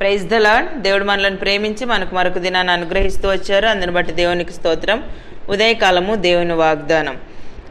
Praise the lord దేవుడు మనలను ప్రేమించి మనకు మరొక దినాన్ని అనుగ్రహిస్తూ వచ్చారు. అందుని బట్టి దేవునికి స్తోత్రం. ఉదయకాలము దేవుని వాగ్దానం.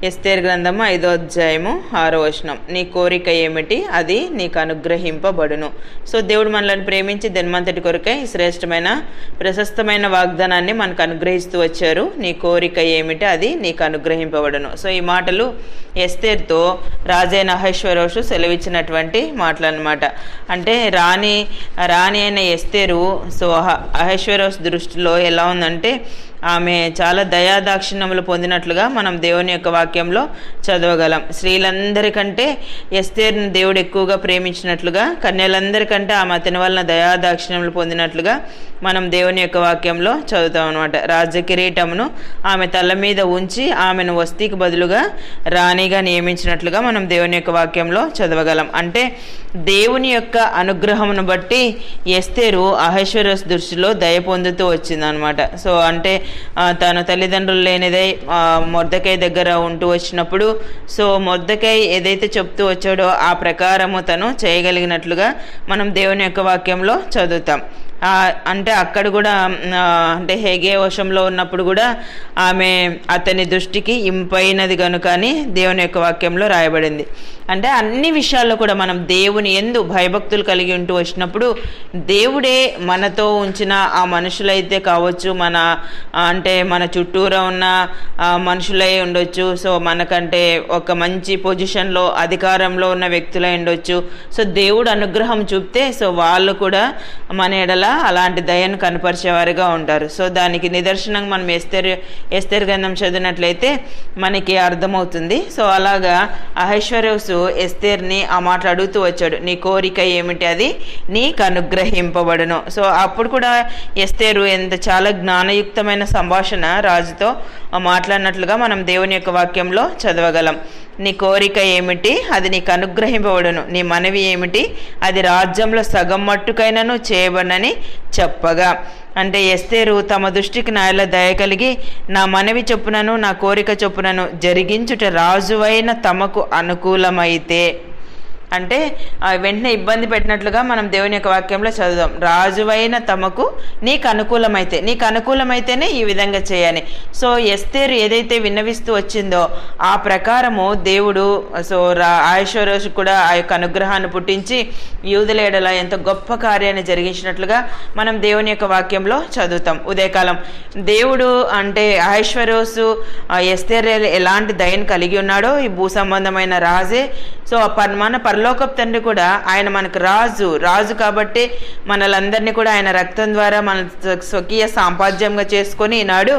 ఎస్తేర్ గ్రంథము ఐదో అధ్యాయము ఆరో వచనం. నీ కోరిక ఏమిటి? అది నీకు అనుగ్రహింపబడును. సో దేవుడు మనల్ని ప్రేమించి ధన్వంతటి కొరకై శ్రేష్టమైన ప్రశస్తమైన వాగ్దానాన్ని మనకు అనుగ్రహిస్తూ వచ్చారు. నీ కోరిక ఏమిటి? అది నీకు అనుగ్రహింపబడును. సో ఈ మాటలు ఎస్తేర్తో రాజైన అహేశ్వరోషు సెలవిచ్చినటువంటి మాటలు అనమాట అంటే రాణి రాణి అయిన ఎస్తేరు సో అహేశ్వరోష్ దృష్టిలో ఎలా ఉందంటే ఆమె చాలా దయాదాక్షిణ్యములు పొందినట్లుగా మనం దేవుని యొక్క వాక్యంలో చదవగలం. స్త్రీలందరికంటే ఎస్తేర్ని దేవుడు ఎక్కువగా ప్రేమించినట్లుగా కన్యలందరికంటే ఆమె అతని వలన దయాదాక్షిణ్యములు పొందినట్లుగా మనం దేవుని యొక్క వాక్యంలో చదువుతాం అనమాట రాజకిరీటమును ఆమె తల మీద ఉంచి ఆమెను వస్తీకి బదులుగా రాణిగా నియమించినట్లుగా మనం దేవుని యొక్క వాక్యంలో చదవగలం. అంటే దేవుని యొక్క అనుగ్రహమును బట్టి ఎస్తేరు అహేశ్వరస్ దృష్టిలో దయ పొందుతూ వచ్చిందనమాట సో అంటే తన తల్లిదండ్రులు లేనిదై ఆ, మొర్దకై దగ్గర ఉంటూ వచ్చినప్పుడు సో మొర్దకై ఏదైతే చెప్తూ వచ్చాడో ఆ ప్రకారము తను చేయగలిగినట్లుగా మనం దేవుని యొక్క వాక్యంలో చదువుతాం. అంటే అక్కడ కూడా అంటే హేగే వశంలో ఉన్నప్పుడు కూడా ఆమె అతని దృష్టికి ఇంపైనది కనుక అని దేవుని యొక్క వాక్యంలో రాయబడింది. అంటే అన్ని విషయాల్లో కూడా మనం దేవుని ఎందు భయభక్తులు కలిగి ఉంటూ వచ్చినప్పుడు దేవుడే మనతో ఉంచిన ఆ మనుషులైతే కావచ్చు మన అంటే మన చుట్టూరా ఉన్న మనుషులై ఉండొచ్చు. సో మనకంటే ఒక మంచి పొజిషన్లో అధికారంలో ఉన్న వ్యక్తులై ఉండొచ్చు. సో దేవుడు అనుగ్రహం చూపితే సో వాళ్ళు కూడా మన ఎడల అలాంటి దయను కనపరిచేవారుగా ఉంటారు. సో దానికి నిదర్శనంగా మనం ఎస్తేర్ ఎస్తేర్ గ్రంథం చదివినట్లయితే మనకి అర్థమవుతుంది. సో అలాగా అహైశ్వర్యసు ఎస్తేర్ని ఆ మాట అడుగుతూ వచ్చాడు. నీ కోరిక ఏమిటి అది? నీకు అనుగ్రహింపబడును. సో అప్పుడు కూడా ఎస్తేరు ఎంత చాలా జ్ఞానయుక్తమైన సంభాషణ రాజుతో మాట్లాడినట్లుగా మనం దేవుని యొక్క వాక్యంలో చదవగలం. నీ కోరిక ఏమిటి? అది నీకు అనుగ్రహింపబడును. నీ మనవి ఏమిటి? అది రాజ్యంలో సగం మట్టుకైనను చేయబడనని చెప్పగా. అంటే ఎస్తేరు తమ దృష్టికి నాయల దయ కలిగి నా మనవి చొప్పునను నా కోరిక చొప్పునను జరిగించుట రాజువైన తమకు అనుకూలమైతే. అంటే వెంటనే ఇబ్బంది పెట్టినట్లుగా మనం దేవుని యొక్క వాక్యంలో చదువుదాం. రాజువైన తమకు నీకు అనుకూలమైతే నీకు అనుకూలమైతేనే ఈ విధంగా చేయాలి. సో ఎస్తేరు ఏదైతే విన్నవిస్తూ వచ్చిందో ఆ ప్రకారము దేవుడు సో రా ఆయుష్వరోజు కూడా ఆ యొక్క అనుగ్రహాన్ని పుట్టించి యూదులేడల ఎంత గొప్ప కార్యాన్ని జరిగించినట్లుగా మనం దేవుని యొక్క వాక్యంలో చదువుతాం. ఉదయకాలం దేవుడు అంటే ఆయుష్వరోసు ఎస్తేర్ ఎలాంటి దయను కలిగి ఉన్నాడో ఈ భూ సంబంధమైన రాజే. సో పర్మాన పర్లో పరలోకపు తండ్రి కూడా ఆయన మనకు రాజు రాజు కాబట్టి మనలందరినీ కూడా ఆయన రక్తం ద్వారా మన స్వకీయ సాంపాద్యంగా చేసుకొని ఈనాడు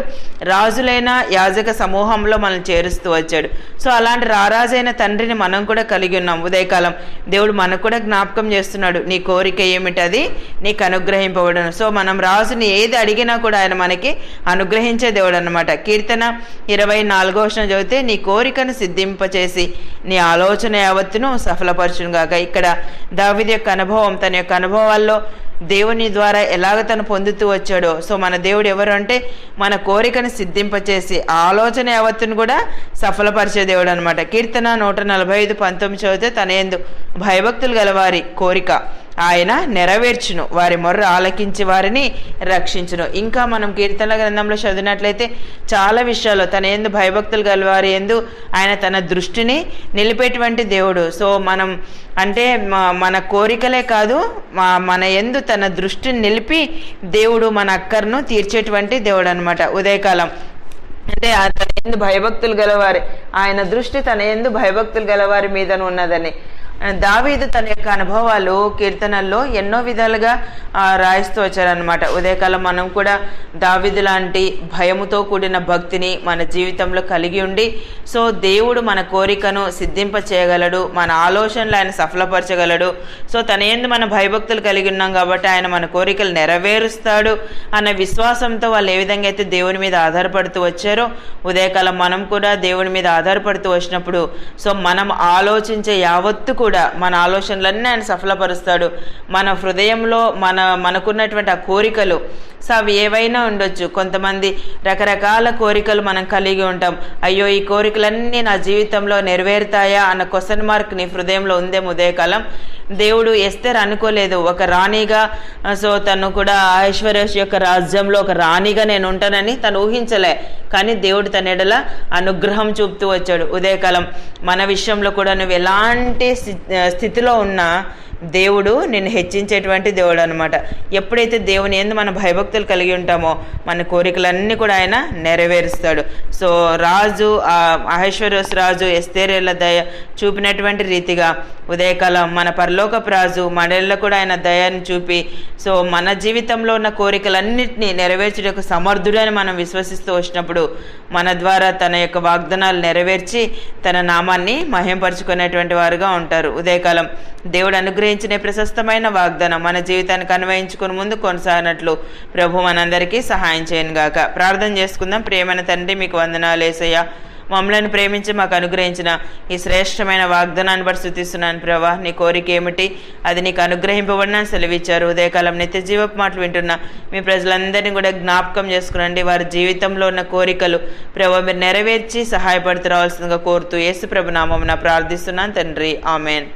రాజులైన యాజక సమూహంలో మనం చేరుస్తూ వచ్చాడు. సో అలాంటి రారాజైన తండ్రిని మనం కూడా కలిగి ఉన్నాం ఉదయకాలం. దేవుడు మనకు కూడా జ్ఞాపకం చేస్తున్నాడు నీ కోరిక ఏమిటది? నీకు అనుగ్రహింపబడను. సో మనం రాజుని ఏది అడిగినా కూడా ఆయన మనకి అనుగ్రహించే దేవుడు అనమాట కీర్తన ఇరవై నాలుగో చదివితే నీ కోరికను సిద్ధింపచేసి నీ ఆలోచన యావత్తును సఫలపరు గాక ఇక్కడ దావిది యొక్క అనుభవం తన యొక్క అనుభవాల్లో దేవుని ద్వారా ఎలాగ తను పొందుతూ వచ్చాడో. సో మన దేవుడు ఎవరు అంటే మన కోరికను సిద్ధింపచేసి ఆలోచన యావత్తును కూడా సఫలపరిచే దేవుడు అనమాట కీర్తన నూట నలభై ఐదు పంతొమ్మిది చదివితే తన ఎందు భయభక్తులు గలవారి కోరిక. ఆయన నెరవేర్చును. వారి మొర్ర ఆలకించి వారిని రక్షించును. ఇంకా మనం కీర్తనల గ్రంథంలో చదివినట్లయితే చాలా విషయాలు. తన ఎందు భయభక్తులు గలవారి ఎందు ఆయన తన దృష్టిని నిలిపేటువంటి దేవుడు. సో మనం అంటే మన కోరికలే కాదు మన ఎందు తన దృష్టిని నిలిపి దేవుడు మన అక్కర్ను తీర్చేటువంటి దేవుడు అనమాట ఉదయకాలం. అంటే ఆ తన ఎందు భయభక్తులు గలవారి ఆయన దృష్టి తన ఎందు భయభక్తులు గలవారి మీద ఉన్నదని. దావీదు తన యొక్క అనుభవాలు కీర్తనల్లో ఎన్నో విధాలుగా రాయిస్తూ వచ్చారనమాట ఉదయకాలం మనం కూడా దావీదు లాంటి భయముతో కూడిన భక్తిని మన జీవితంలో కలిగి ఉండి సో దేవుడు మన కోరికను సిద్ధింప చేయగలడు మన ఆలోచనలు ఆయన సఫలపరచగలడు. సో తన ఏంది మన భయభక్తులు కలిగి ఉన్నాం కాబట్టి ఆయన మన కోరికలు నెరవేరుస్తాడు అన్న విశ్వాసంతో వాళ్ళు ఏ విధంగా అయితే దేవుని మీద ఆధారపడుతూ వచ్చారో ఉదయకాలం మనం కూడా దేవుని మీద ఆధారపడుతూ వచ్చినప్పుడు సో మనం ఆలోచించే యావత్తు కూడా మన ఆలోచనలన్నీ ఆయన సఫలపరుస్తాడు. మన హృదయంలో మన మనకున్నటువంటి ఆ కోరికలు సో అవి ఏవైనా ఉండొచ్చు. కొంతమంది రకరకాల కోరికలు మనం కలిగి ఉంటాం. అయ్యో ఈ కోరికలన్నీ నా జీవితంలో నెరవేరుతాయా అన్న క్వశ్చన్ మార్క్ నీ హృదయంలో ఉందేమో ఉదయకాలం. దేవుడు ఎస్తేర్ అనుకోలేదు. ఒక రాణిగా సో తను కూడా ఐశ్వర్యస్ యొక్క రాజ్యంలో ఒక రాణిగా నేను ఉంటానని తను ఊహించలే. కానీ దేవుడు తన ఎడల అనుగ్రహం చూపుతూ వచ్చాడు. ఉదయకాలం మన విషయంలో కూడా నువ్వు ఎలాంటి స్థితిలో ఉన్న దేవుడు నిన్ను హెచ్చించేటువంటి దేవుడు అనమాట ఎప్పుడైతే దేవుని ఎందు మన భయభక్తులు కలిగి ఉంటామో మన కోరికలన్నీ కూడా ఆయన నెరవేరుస్తాడు. సో రాజు మహేశ్వరస్ అహేశ్వరస్ రాజు ఎస్తేరేల దయ చూపినటువంటి రీతిగా ఉదయకాలం మన పరలోకపు రాజు మనల్లో కూడా ఆయన దయాన్ని చూపి సో మన జీవితంలో ఉన్న కోరికలన్నింటినీ నెరవేర్చుటకు సమర్థుడని మనం విశ్వసిస్తూ వచ్చినప్పుడు మన ద్వారా తన యొక్క వాగ్దానాలు నెరవేర్చి తన నామాన్ని మహింపరుచుకునేటువంటి వారుగా ఉంటారు. ఉదయకాలం దేవుడు అనుగ్రహించిన ప్రశస్తమైన వాగ్దానం మన జీవితానికి అన్వయించుకుని ముందు కొనసాగినట్లు ప్రభు మనందరికీ సహాయం చేయను గాక. ప్రార్థన చేసుకుందాం. ప్రేమైన తండ్రి మీకు వందనాలు వేసయ్యా మమ్మల్ని ప్రేమించి మాకు అనుగ్రహించిన ఈ శ్రేష్టమైన వాగ్దానాన్ని బట్టి ప్రభా. నీ కోరిక ఏమిటి? అది నీకు అనుగ్రహింపబడిన సెలవిచ్చారు. ఉదయకాలం నిత్య జీవపు మాటలు వింటున్న మీ ప్రజలందరినీ కూడా జ్ఞాపకం చేసుకునండి. వారి జీవితంలో ఉన్న కోరికలు ప్రభా మీరు నెరవేర్చి సహాయపడుతూ రావాల్సిందిగా కోరుతూ యేసు ప్రభు నామం ప్రార్థిస్తున్నాను తండ్రి. ఆమెన్.